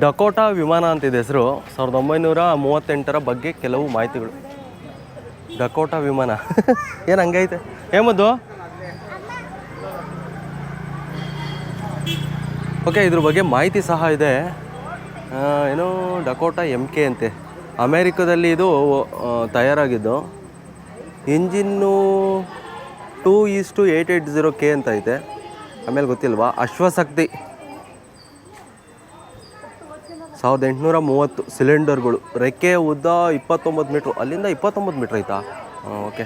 Dakota ವಿಮಾನ ಅಂತಿದೆ ಹೆಸರು. ಸಾವಿರದ ಒಂಬೈನೂರ ಮೂವತ್ತೆಂಟರ ಬಗ್ಗೆ ಕೆಲವು ಮಾಹಿತಿಗಳು. ಡಕೋಟಾ ವಿಮಾನ. ಏನು ಹಂಗೈತೆ? ಏಮದ್ದು ಓಕೆ ಇದ್ರ ಬಗ್ಗೆ ಮಾಹಿತಿ ಸಹ ಇದೆ. ಏನು, ಡಕೋಟಾ ಎಂ ಕೆ ಅಂತೆ. ಅಮೇರಿಕದಲ್ಲಿ ಇದು ತಯಾರಾಗಿದ್ದು. Engine two is two eight eight zero K ಅಂತ ಐತೆ. ಆಮೇಲೆ ಗೊತ್ತಿಲ್ವಾ? ಅಶ್ವಶಕ್ತಿ ಸಾವಿರದ ಎಂಟುನೂರ ಮೂವತ್ತು ಸಿಲಿಂಡರ್ಗಳು. ರೆಕ್ಕೆ ಉದ್ದ ಇಪ್ಪತ್ತೊಂಬತ್ತು ಮೀಟ್ರು. ಅಲ್ಲಿಂದ ಇಪ್ಪತ್ತೊಂಬತ್ತು ಮೀಟ್ರ್ ಐತಾ ಹಾಂ ಓಕೆ.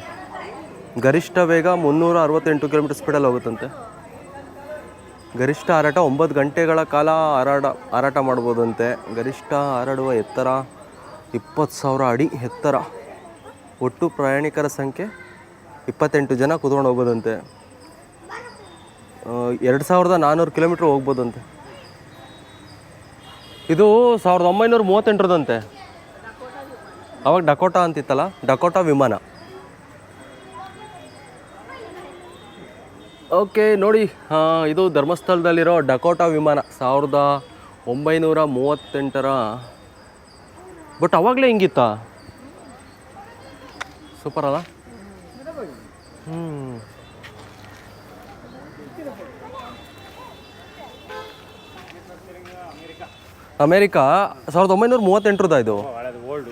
ಗರಿಷ್ಠ ವೇಗ ಮುನ್ನೂರ ಅರವತ್ತೆಂಟು ಕಿಲೋಮೀಟರ್ ಸ್ಪೀಡಲ್ಲಿ ಹೋಗುತ್ತಂತೆ. ಗರಿಷ್ಠ ಹಾರಾಟ ಒಂಬತ್ತು ಗಂಟೆಗಳ ಕಾಲ ಹಾರಾಟ ಹಾರಾಟ ಮಾಡ್ಬೋದಂತೆ. ಗರಿಷ್ಠ ಹಾರಾಡುವ ಎತ್ತರ ಇಪ್ಪತ್ತು ಸಾವಿರ ಅಡಿ ಎತ್ತರ. ಒಟ್ಟು ಪ್ರಯಾಣಿಕರ ಸಂಖ್ಯೆ ಇಪ್ಪತ್ತೆಂಟು ಜನ ಕುತ್ಕೊಂಡು ಹೋಗ್ಬೋದಂತೆ. ಎರಡು ಸಾವಿರದ ನಾನ್ನೂರು ಕಿಲೋಮೀಟ್ರ್ ಹೋಗ್ಬೋದಂತೆ. ಇದು ಸಾವಿರದ ಒಂಬೈನೂರ ಮೂವತ್ತೆಂಟರದಂತೆ. ಅವಾಗ ಡಕೋಟಾ ಅಂತಿತ್ತಲ್ಲ? ಡಕೋಟಾ ವಿಮಾನ. ಓಕೆ, ನೋಡಿ ಇದು ಧರ್ಮಸ್ಥಳದಲ್ಲಿರೋ ಡಕೋಟಾ ವಿಮಾನ, ಸಾವಿರದ ಒಂಬೈನೂರ ಮೂವತ್ತೆಂಟರ. ಬಟ್ ಅವಾಗಲೇ ಹಿಂಗಿತ್ತ? ಸೂಪರ್ ಅಲ್ಲ? ಹ್ಞೂ ಅಮೇರಿಕಾ ಸಾವಿರದ ಒಂಬೈನೂರ ಮೂವತ್ತೆಂಟರದ ಇದು. ಓಲ್ಡ್.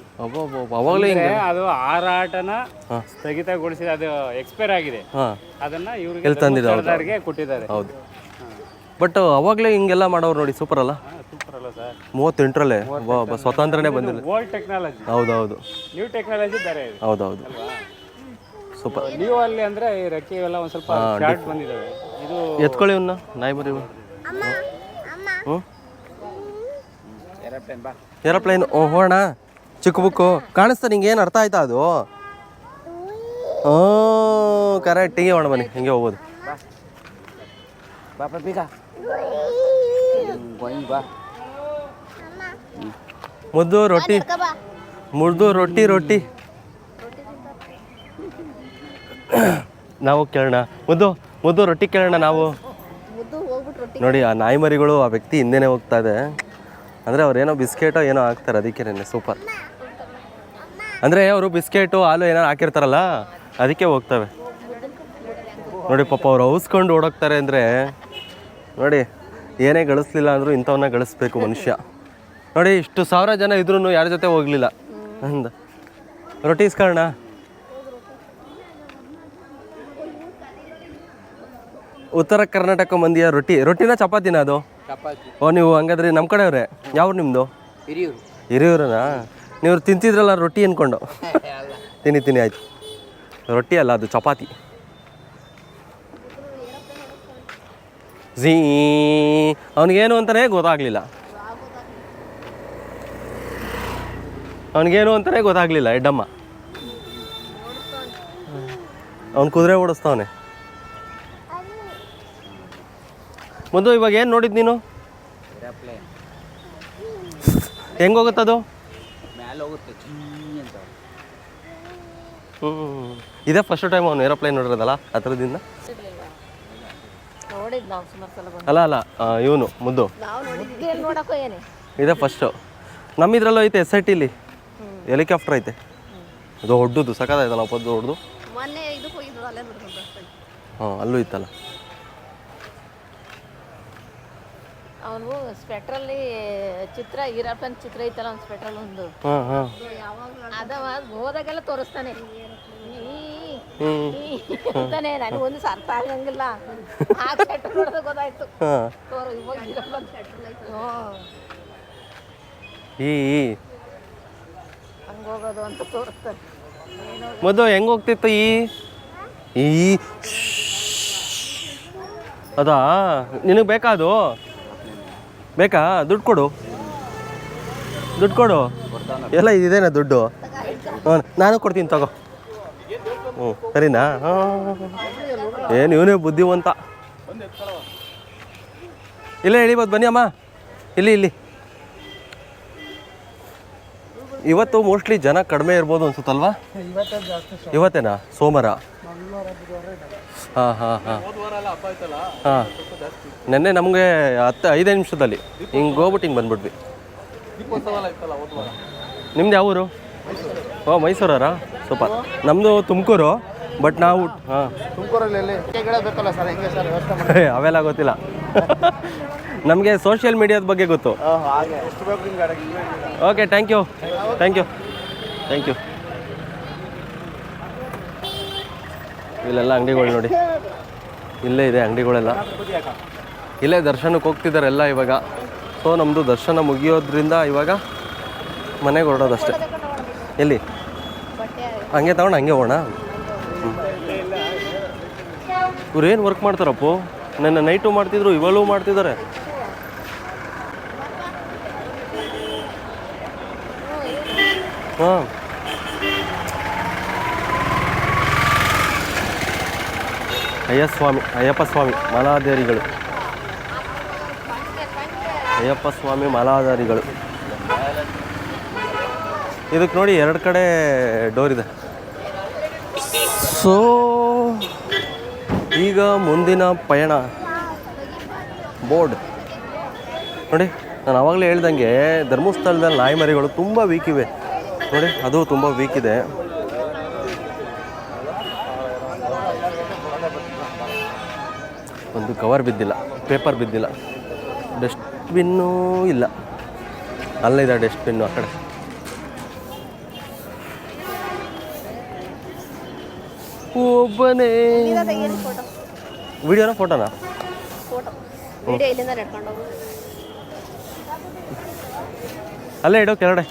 ಅವಾಗಲೇ ಹಿಂಗೆ. ಅದು ಆರಾಟನ ಸ್ಥಗಿತಗೊಳಿಸಿದ ಅದು ಎಕ್ಸ್ಪೈರ್ ಆಗಿದೆ. ಹಾಂ. ಅದನ್ನ ಇವ್ರಿಗೆ ತಂದಿದ್ದಾರೆ ತಂದಿದ್ದು ಕೊಟ್ಟಿದ್ದಾರೆ. ಹೌದು. ಬಟ್ ಅವಾಗಲೇ ಹಿಂಗೆಲ್ಲ ಮಾಡೋರು ನೋಡಿ ಸೂಪರ್ ಅಲ್ಲ? ಸೂಪರ್ ಅಲ್ಲ ಸರ್. ಮೂವತ್ತೆಂಟರಲ್ಲೇ? ಬಾ ಸ್ವತಂತ್ರನೇ ಬಂದಿಲ್ಲ. ಓಲ್ಡ್ ಟೆಕ್ನಾಲಜಿ ಹೌದೌದು. ನ್ಯೂ ಟೆಕ್ನಾಲಜಿ ಬೇರೆ ಹೌದು ಹೌದು ಸೂಪರ್ ನೀವು ಅಲ್ಲಿ ಅಂದ್ರೆ ಈ ರೆಕ್ಕೆ ಎಲ್ಲ ಒಂದು ಸ್ವಲ್ಪ ಶಾರ್ಟ್ ಬಂದಿದ್ದಾವೆ. ಇದು ಎತ್ಕೊಳ್ಳಿ ಇವನ್ನ ನಾಯಿ ಮರಿ ಹ್ಞೂ ಏರೋಪ್ಲೇನ್ ಓ ಹೋಣ ಚಿಕ್ಕ ಬುಕ್ಕು. ಕಾಣಿಸ್ತಾ ನಿಂಗೆ ಏನು ಅರ್ಥ ಆಯ್ತಾ ಅದು? ಓ ಕರೆಕ್ಟ್ ಹಿಂಗೆ ಹೋಣ ಬನ್ನಿ ಹಿಂಗೆ ಹೋಗ್ಬೋದು ಬಾ ಬೀಗ. ಬಾ ಮುದ್ದು ರೊಟ್ಟಿ. ಮುದ್ದು ರೊಟ್ಟಿ ರೊಟ್ಟಿ. ನಾವು ಕೇಳೋಣ. ಮುದ್ದು ಮುದ್ದು ರೊಟ್ಟಿ ಕೇಳೋಣ ನಾವು. ನೋಡಿ ಆ ನಾಯಿ ಮರಿಗಳು ಆ ವ್ಯಕ್ತಿ ಹಿಂದೆನೇ ಹೋಗ್ತಾ ಇದೆ. ಅಂದರೆ ಅವ್ರೇನೋ ಬಿಸ್ಕೆಟೋ ಏನೋ ಹಾಕ್ತಾರೆ ಅದಕ್ಕೇನೆ ಸೂಪರ್. ಅಂದರೆ ಅವರು ಬಿಸ್ಕೆಟು, ಹಾಲು ಏನೋ ಹಾಕಿರ್ತಾರಲ್ಲ, ಅದಕ್ಕೆ ಹೋಗ್ತವೆ. ನೋಡಿ ಪಾಪ ಅವ್ರು ಔಸ್ಕೊಂಡು ಓಡೋಗ್ತಾರೆ ಅಂದರೆ, ನೋಡಿ, ಏನೇ ಗಳಿಸ್ಲಿಲ್ಲ ಅಂದರೂ ಇಂಥವನ್ನ ಗಳಿಸ್ಬೇಕು ಮನುಷ್ಯ. ನೋಡಿ, ಇಷ್ಟು ಸಾವಿರ ಜನ ಇದ್ರೂ ಯಾರ ಜೊತೆ ಹೋಗಲಿಲ್ಲ ಅಂದ. ರೊಟ್ಟಿ ಇಸ್ಕೊಳ್ಳೋಣ ಉತ್ತರ ಕರ್ನಾಟಕ ಮಂದಿಯ ರೊಟ್ಟಿ, ರೊಟ್ಟಿನ ಚಪಾತಿನ ಅದು. ಚಪಾತಿ. ಓ ನೀವು ಹಂಗಾದ್ರೆ ನಮ್ಮ ಕಡೆಯವ್ರೆ. ಯಾವ ನಿಮ್ಮದು ಹಿರಿಯೂರು. ಹಿರಿಯೂರನಾ? ನೀವು ತಿಂತಿದ್ರಲ್ಲ ರೊಟ್ಟಿ ಅನ್ಕೊಂಡು. ತಿನ್ನಿ ತಿನ್ನಿ ಆಯ್ತು. ರೊಟ್ಟಿ ಅಲ್ಲ ಅದು ಚಪಾತಿ. ಝೀ ಅವನಿಗೇನು ಅಂತಾನೆ ಗೊತ್ತಾಗ್ಲಿಲ್ಲ. ಅವನಿಗೇನು ಅಂತಾನೆ ಗೊತ್ತಾಗ್ಲಿಲ್ಲ ಎಡ್ಡಮ್ಮ. ಅವ್ನು ಕುದುರೆ ಓಡಿಸ್ತಾವನೆ. ಮೊದಲು ಇವಾಗ ಏನು ನೋಡಿದ್ ನೀನು? ಹೆಂಗೆ ಹೋಗುತ್ತೆ ಅಂತ. ಹ್ಞೂ ಇದೇ ಫಸ್ಟ್ ಟೈಮ್ ಅವನು ಏರೋಪ್ಲೇನ್ ನೋಡಿರೋದಲ್ಲ ಆ ಥರದಿಂದ? ನೋಡಿದ್ ಸುಮಾರು ಸಲ ಅಲ್ಲ ಅಲ್ಲ ಇವನು ಮುದ್ದು. ಇದೇ ಫಸ್ಟು ನಮ್ಮಿದ್ರಲ್ಲೂ ಐತೆ ಎಸ್ ಐ ಟಿಲಿ ಹೆಲಿಕಾಪ್ಟರ್ ಐತೆ. ಅದು ದೊಡ್ಡದು ಸಖತ್ತಾಯ್ತಲ್ಲ ಐತಲ್ಲ ದೊಡ್ಡದು ಮೊನ್ನೆ ಇದಕ್ಕೆ ಹೋಗಿದ್ರು ಅಲ್ಲೇ ನೋಡ್ಕೊಂಡು ಬರ್ತಾನೆ ಹಾಂ ಅಲ್ಲೂ ಇತ್ತಲ್ಲ. ಅವನು ಸ್ವೆಟ್ರಲ್ಲಿ ಚಿತ್ರ ಈರಪ್ಪನ ಚಿತ್ರ ಐತಲ್ಲ ಒಂದು ಸ್ವೆಟ್ರಲ್ಲಿ ಒಂದು. ಅದವ ಹೋದಾಗೆಲ್ಲ ತೋರಿಸ್ತಾನೆ. ಅಂತಾನೆ ನನಗೆ ಒಂದು ಅರ್ಥ ಆಗಂಗಿಲ್ಲ ಆ ಸ್ವೆಟ್ರ್ ನೋಡಿದ್ರೆ ಗೊತ್ತಾಯ್ತು. ಇವಾಗ ಈರಪ್ಪನ ಸ್ವೆಟ್ರ್ ಈ. ಹಂಗೆ ಹೋಗೋದು ಅಂತ ತೋರಿಸ್ತಾನೆ. ಮೊದಲು ಹೆಂಗ್ ಹೋಗ್ತಿತ್ತು ಈ? ಈ. ಅದಾ? ನಿನಗೆ ಬೇಕಾ ಅದು? ಬೇಕಾ? ದುಡ್ಡು ಕೊಡು. ದುಡ್ಡು ಕೊಡು. ಎಲ್ಲ ಇದೇನ ದುಡ್ಡು? ಹ್ಞೂ ನಾನು ಕೊಡ್ತೀನಿ ತಗೋ. ಹ್ಞೂ ಸರಿನಾ? ಏನು ಇವನೇ ಬುದ್ಧಿವಂತ. ಇಲ್ಲೇ ಇಳಿಬೋದು ಬನ್ನಿ ಅಮ್ಮ. ಇಲ್ಲಿ ಇಲ್ಲಿ. ಇವತ್ತು ಮೋಸ್ಟ್ಲಿ ಜನ ಕಡಿಮೆ ಇರ್ಬೋದು ಅನ್ಸುತ್ತಲ್ವಾ? ಇವತ್ತೇನಾ? ಸೋಮವಾರ. ಹಾಂ ಹಾಂ ಹಾಂ. ಹಾಂ. ನೆನ್ನೆ ನಮಗೆ ಹತ್ತು ಐದೇ ನಿಮಿಷದಲ್ಲಿ ಹಿಂಗೆ ಹೋಗ್ಬಿಟ್ಟು ಹಿಂಗೆ ಬಂದ್ಬಿಟ್ವಿ. ನಿಮ್ದು ಯಾವ ಊರು? ಓ ಮೈಸೂರಾರ ಸ್ವಲ್ಪ ನಮ್ಮದು ತುಮಕೂರು ಬಟ್ ನಾವು ಹಾಂ. ತುಮಕೂರಲ್ಲಿ ಅವೆಲ್ಲ ಗೊತ್ತಿಲ್ಲ. ನಮಗೆ ಸೋಷಿಯಲ್ ಮೀಡಿಯಾದ ಬಗ್ಗೆ ಗೊತ್ತು. Okay thank you thank you thank you ಇಲ್ಲೆಲ್ಲ ಅಂಗಡಿಗಳು ನೋಡಿ. ಇಲ್ಲೇ ಇದೆ ಅಂಗಡಿಗಳೆಲ್ಲ. ಇಲ್ಲೇ ದರ್ಶನಕ್ಕೆ ಹೋಗ್ತಿದ್ದಾರೆ ಎಲ್ಲ ಇವಾಗ. ಸೊ ನಮ್ಮದು ದರ್ಶನ ಮುಗಿಯೋದ್ರಿಂದ ಇವಾಗ ಮನೆಗೆ ಹೊರಡೋದಷ್ಟೇ. ಎಲ್ಲಿ? ಹಂಗೆ ತಗೊಂಡು ಹಂಗೆ ಹೋಗೋಣ? ಇವ್ರು ಏನು ವರ್ಕ್ ಮಾಡ್ತಾರಪ್ಪು? ನನ್ನ ನೈಟು ಮಾಡ್ತಿದ್ರು, ಇವಾಗಲೂ ಮಾಡ್ತಿದ್ದಾರೆ. ಹಾಂ. ಅಯ್ಯ ಸ್ವಾಮಿ ಅಯ್ಯಪ್ಪ ಸ್ವಾಮಿ ಮಾಲಾಧಾರಿಗಳು. ಅಯ್ಯಪ್ಪ ಸ್ವಾಮಿ ಮಾಲಾಧಾರಿಗಳು. ಇದಕ್ಕೆ ನೋಡಿ ಎರಡು ಕಡೆ ಡೋರ್ ಇದೆ. ಸೊ ಈಗ ಮುಂದಿನ ಪಯಣ. ಬೋರ್ಡ್ ನೋಡಿ, ನಾನು ಆವಾಗಲೇ ಹೇಳ್ದಂಗೆ ಧರ್ಮಸ್ಥಳದಲ್ಲಿ ನಾಯಿಮರಿಗಳು ತುಂಬ ವೀಕ್ ಇವೆ. ನೋಡಿ, ಅದು ತುಂಬ ವೀಕ್ ಇದೆ. ಒಂದು ಕವರ್ ಬಿದ್ದಿಲ್ಲ ಪೇಪರ್ ಬಿದ್ದಿಲ್ಲ. ಡಸ್ಟ್ಬಿನ್ನು ಇಲ್ಲ. ಅಲ್ಲಿದೆ ಡಸ್ಟ್ಬಿನ್ನು ಆ ಕಡೆ. ಒಬ್ಬನೇ. ವಿಡಿಯೋನ ಫೋಟೋನಾ ಅಲ್ಲೇ ಇಡೋ ಕೆಳಗಡೆ.